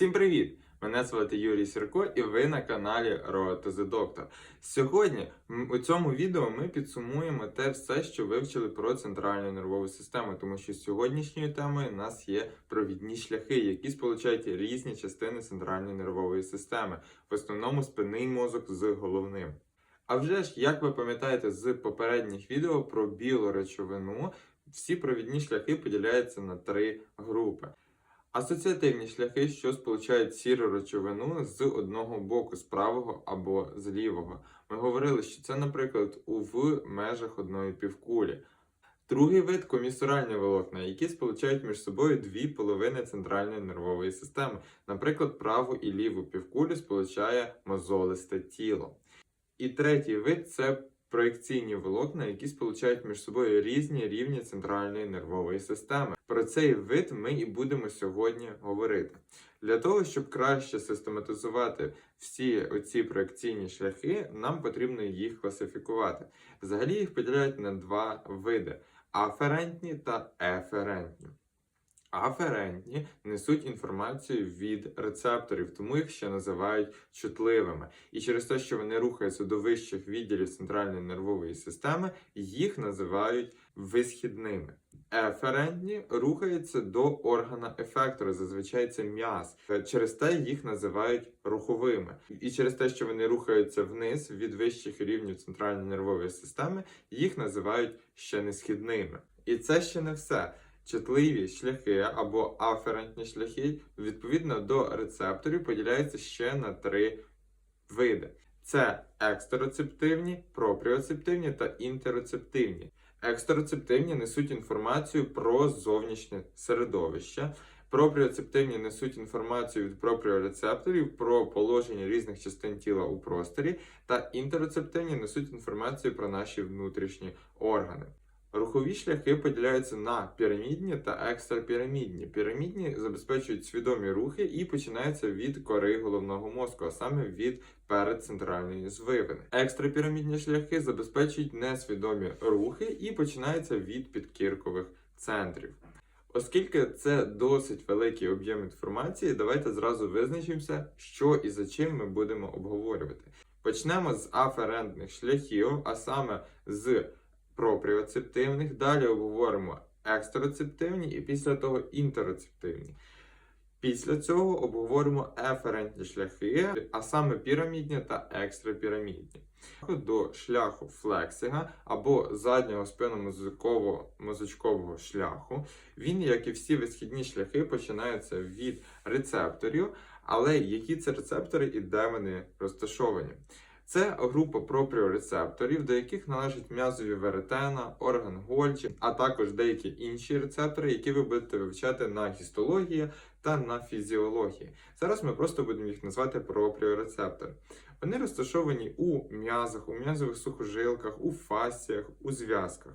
Всім привіт! Мене звати Юрій Сірко і ви на каналі Road Doctor. Сьогодні у цьому відео ми підсумуємо те все, що вивчили про центральну нервову систему, тому що сьогоднішньою темою у нас є провідні шляхи, які сполучають різні частини центральної нервової системи, в основному спинний мозок з головним. А вже ж, як ви пам'ятаєте з попередніх відео про білу речовину, всі провідні шляхи поділяються на три групи. Асоціативні шляхи, що сполучають сіру речовину з одного боку, з правого або з лівого. Ми говорили, що це, наприклад, у в межах одної півкулі. Другий вид комісуральні волокна, які сполучають між собою дві половини центральної нервової системи. Наприклад, праву і ліву півкулю сполучає мозолисте тіло. І третій вид це проекційні волокна, які сполучають між собою різні рівні центральної нервової системи. Про цей вид ми і будемо сьогодні говорити. Для того, щоб краще систематизувати всі оці проекційні шляхи, нам потрібно їх класифікувати. Взагалі їх поділяють на два види: аферентні та еферентні. Аферентні несуть інформацію від рецепторів, тому їх ще називають чутливими. І через те, що вони рухаються до вищих відділів центральної нервової системи, їх називають висхідними. Еферентні рухаються до органа ефектора, зазвичай це м'яз. Через те їх називають руховими. І через те, що вони рухаються вниз від вищих рівнів центральної нервової системи, їх називають ще несхідними. І це ще не все. Чутливі шляхи або аферентні шляхи відповідно до рецепторів поділяються ще на три види: це екстероцептивні, пропріоцептивні та інтероцептивні. Екстероцептивні несуть інформацію про зовнішнє середовище. Пропріоцептивні несуть інформацію від пропріорецепторів про положення різних частин тіла у просторі, та інтероцептивні несуть інформацію про наші внутрішні органи. Рухові шляхи поділяються на пірамідні та екстрапірамідні. Пірамідні забезпечують свідомі рухи і починаються від кори головного мозку, а саме від передцентральної звивини. Екстрапірамідні шляхи забезпечують несвідомі рухи і починаються від підкіркових центрів. Оскільки це досить великий об'єм інформації, давайте зразу визначимося, що і за чим ми будемо обговорювати. Почнемо з аферентних шляхів, а саме з пропріоцептивних, далі обговоримо екстероцептивні і після того інтероцептивні. Після цього обговоримо еферентні шляхи, а саме пірамідні та екстрапірамідні. До шляху флексіга або заднього спинномозково-мозочкового шляху. Він, як і всі висхідні шляхи, починається від рецепторів, але які це рецептори і де вони розташовані. Це група пропріорецепторів, до яких належать м'язові веретена, орган Гольчі, а також деякі інші рецептори, які ви будете вивчати на гістології та на фізіології. Зараз ми просто будемо їх назвати пропріорецептори. Вони розташовані у м'язах, у м'язових сухожилках, у фасціях, у зв'язках,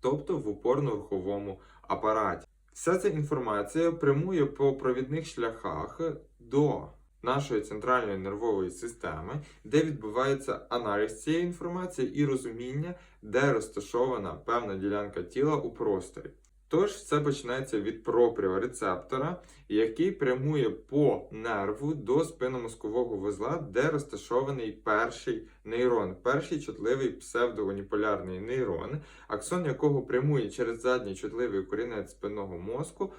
тобто в опорно-руховому апараті. Вся ця інформація прямує по провідних шляхах до нашої центральної нервової системи, де відбувається аналіз цієї інформації і розуміння, де розташована певна ділянка тіла у просторі. Тож все починається від пропріорецептора, який прямує по нерву до спинномозкового вузла, де розташований перший нейрон, перший чутливий псевдоуніполярний нейрон, аксон якого прямує через задній чутливий корінець спинного мозку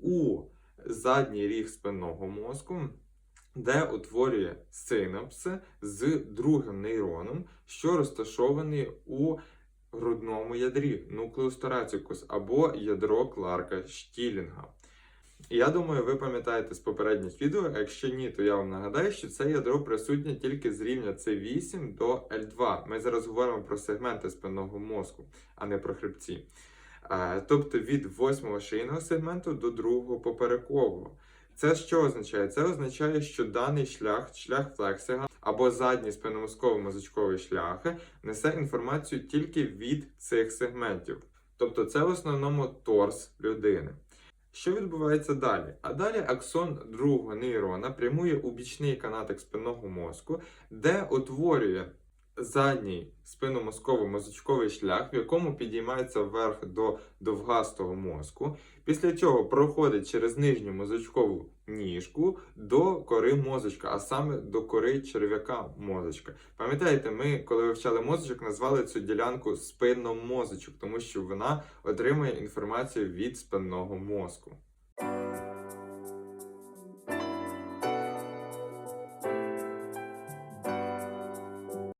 у задній ріг спинного мозку де утворює синапси з другим нейроном, що розташований у грудному ядрі нуклеус торацікус або ядро Кларка Штілінга. Я думаю, ви пам'ятаєте з попередніх відео, якщо ні, то я вам нагадаю, що це ядро присутнє тільки з рівня C8 до L2. Ми зараз говоримо про сегменти спинного мозку, а не про хребці. Е, Тобто від 8 шийного сегменту до другого поперекового. Це що означає? Це означає, що даний шлях, шлях флексіга або задній спинномозково-мозочковий шлях несе інформацію тільки від цих сегментів. Тобто це в основному торс людини. Що відбувається далі? А далі аксон другого нейрона прямує у бічний канатик спинного мозку, де утворює задній спинномозково-мозочковий шлях, в якому підіймається вверх до довгастого мозку. Після цього проходить через нижню мозочкову ніжку до кори мозочка, а саме до кори черв'яка мозочка. Пам'ятаєте, ми, коли вивчали мозочок, назвали цю ділянку спинномозочок, тому що вона отримує інформацію від спинного мозку.